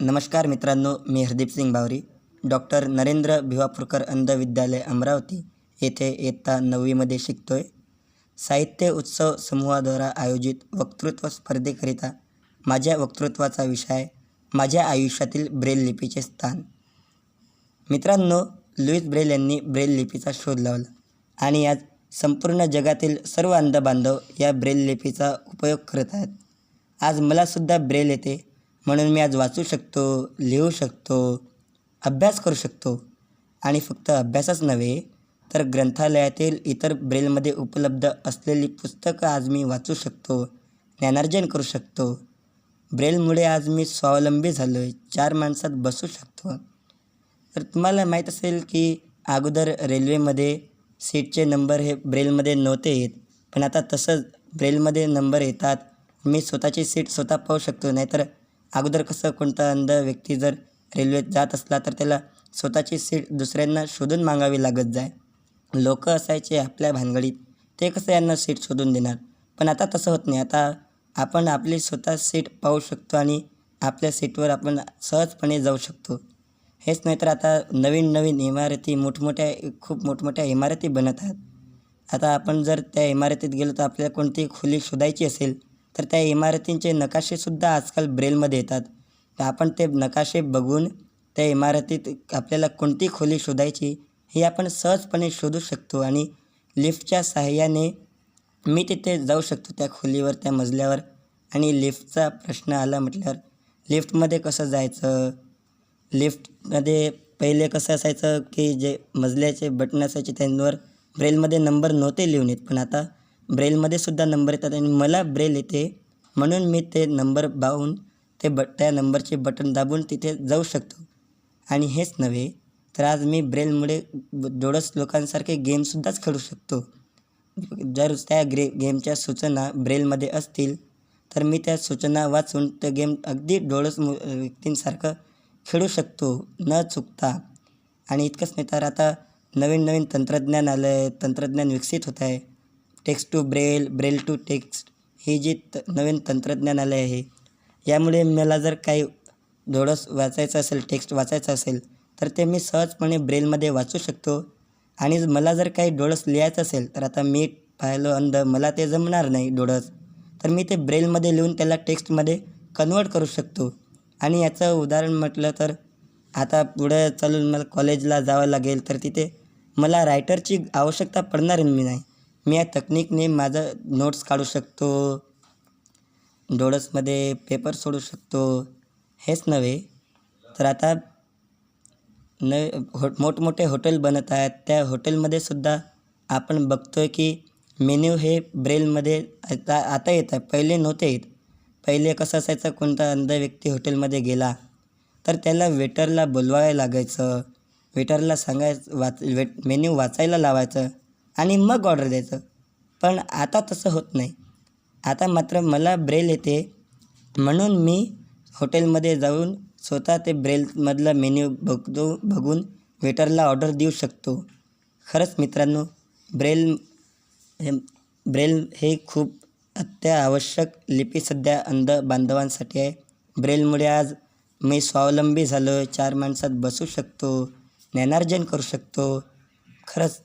नमस्कार मित्रांनो मी हरदीप सिंग बावरी. डॉक्टर नरेंद्र भिवापूरकर अंध विद्यालय अमरावती येथे इयत्ता नववीमध्ये शिकतो आहे साहित्य उत्सव समूहाद्वारा आयोजित वक्तृत्व स्पर्धेकरिता माझ्या वक्तृत्वाचा विषय माझ्या आयुष्यातील ब्रेल लिपीचे स्थान. मित्रांनो लुईस ब्रेल यांनी ब्रेल लिपीचा शोध लावला आणि आज संपूर्ण जगातील सर्व अंध बांधव या ब्रेल लिपीचा उपयोग करत आहेत. आज मलासुद्धा ब्रेल येते म्हणून मी आज वाचू शकतो लिहू शकतो अभ्यास करू शकतो. आणि फक्त अभ्यासच नव्हे तर ग्रंथालयातील इतर ब्रेलमध्ये उपलब्ध असलेली पुस्तकं आज मी वाचू शकतो ज्ञानार्जन करू शकतो. ब्रेलमुळे आज मी स्वावलंबी झालो आहे चार माणसात बसू शकतो. तर तुम्हाला माहीत असेल की अगोदर रेल्वेमध्ये सीटचे नंबर हे ब्रेलमध्ये नव्हते येत पण आता तसंच ब्रेलमध्ये नंबर येतात. मी स्वतःची सीट स्वतः पाहू शकतो नाहीतर अगोदर कसं कोणता अंध व्यक्ती जर रेल्वेत जात असला तर त्याला स्वतःची सीट दुसऱ्यांना शोधून मागावी लागत जाय. लोक असायचे आपल्या भानगडीत. ते कसं यांना सीट शोधून देणार? पण आता तसं होत नाही. आता आपण आपली स्वतः सीट पाहू शकतो आणि आपल्या सीटवर आपण सहजपणे जाऊ शकतो. हेच नाही तर आता नवीन नवीन इमारती मोठमोठ्या खूप मोठमोठ्या इमारती बनत आहेत. आता आपण जर त्या इमारतीत गेलो तर आपल्याला कोणती खोली शोधायची असेल? तर त्या इमारतींचे नकाशेसुद्धा आजकाल ब्रेलमध्ये येतात. तर आपण ते नकाशे बघून त्या इमारतीत आपल्याला कोणती खोली शोधायची हे आपण सहजपणे शोधू शकतो आणि लिफ्टच्या सहाय्याने मी तिथे जाऊ शकतो त्या खोलीवर त्या मजल्यावर. आणि लिफ्टचा प्रश्न आला म्हटल्यावर लिफ्टमध्ये कसं जायचं? लिफ्टमध्ये पहिले कसं असायचं की जे मजल्याचे बटन असायचे त्यांवर ब्रेलमध्ये नंबर नव्हते लिहून येत. पण आता ब्रेलमध्ये सुद्धा नंबर येतात आणि मला ब्रेल येते. म्हणून मी ते नंबर पाहून ते बट त्या नंबरचे बटन दाबून तिथे जाऊ शकतो. आणि हेच नव्हे तर आज मी ब्रेलमुळे डोळस लोकांसारखे गेमसुद्धाच खेळू शकतो. जर त्या ग्रे गेमच्या सूचना ब्रेलमध्ये असतील तर मी त्या सूचना वाचून त्या गेम अगदी डोळस मु व्यक्तींसारखं खेळू शकतो न चुकता. आणि इतकंच नाही तर आता नवीन नवीन तंत्रज्ञान आलं आहे तंत्रज्ञान विकसित होत आहे text to Braille Braille to text ही जी त नवीन तंत्रज्ञान आलं आहे. यामुळे मला जर काही डोळस वाचायचं असेल टेक्स्ट वाचायचं असेल तर ते मी सहजपणे ब्रेलमध्ये वाचू शकतो. आणि मला जर काही डोळस लिहायचं असेल तर आता मी पाहिलं अंध मला ते जमणार नाही डोळस तर मी ते ब्रेलमध्ये लिहून त्याला टेक्स्टमध्ये कन्वर्ट करू शकतो. आणि याचं उदाहरण म्हटलं तर आता पुढे चालून मला कॉलेजला जावं लागेल तर तिथे मला रायटरची आवश्यकता पडणार मी नाही. मी या तकनिकने माझं नोट्स काढू शकतो. डोळसमध्ये पेपर सोडू शकतो. हेच नव्हे तर आता न हो मोठमोठे हॉटेल बनत आहेत. त्या हॉटेलमध्ये सुद्धा आपण बघतो आहे की मेन्यू हे ब्रेलमध्ये आता आता येत. आहे पहिले नव्हते येत. पहिले कसं असायचं कोणता अंध व्यक्ती हॉटेलमध्ये गेला तर त्याला वेटरला बोलवायला लागायचं. वेटरला सांगायचं वाच वेट मेन्यू वाचायला लावायचं. आणि मग ऑर्डर द्यायचं. पण आता तसं होत नाही. आता मात्र मला ब्रेल येते. म्हणून मी हॉटेलमध्ये जाऊन स्वतः ते ब्रेलमधलं मेन्यू बघतो बघून वेटरला ऑर्डर देऊ शकतो. खरंच मित्रांनो ब्रेल हे ब्रेल हे खूप अत्यावश्यक लिपी सध्या अंध बांधवांसाठी आहे. ब्रेलमुळे आज मी स्वावलंबी झालो आहे चार माणसात बसू शकतो ज्ञानार्जन करू शकतो. खरंच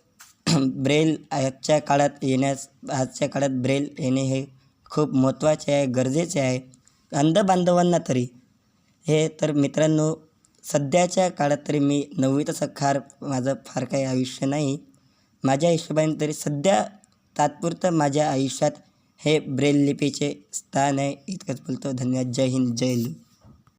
ब्रेल आजच्या काळात येण्यास आजच्या काळात ब्रेल येणे हे खूप महत्त्वाचे आहे गरजेचे आहे. अंध बांधवांना तरी. हे तर मित्रांनो सध्याच्या काळात तरी मी नववीत असं माझं फार काही आयुष्य नाही. माझ्या हिशोबाने तरी सध्या तात्पुरतं माझ्या आयुष्यात हे ब्रेल लिपीचे स्थान आहे. इतकंच बोलतो. धन्यवाद. जय हिंद. जय हिंद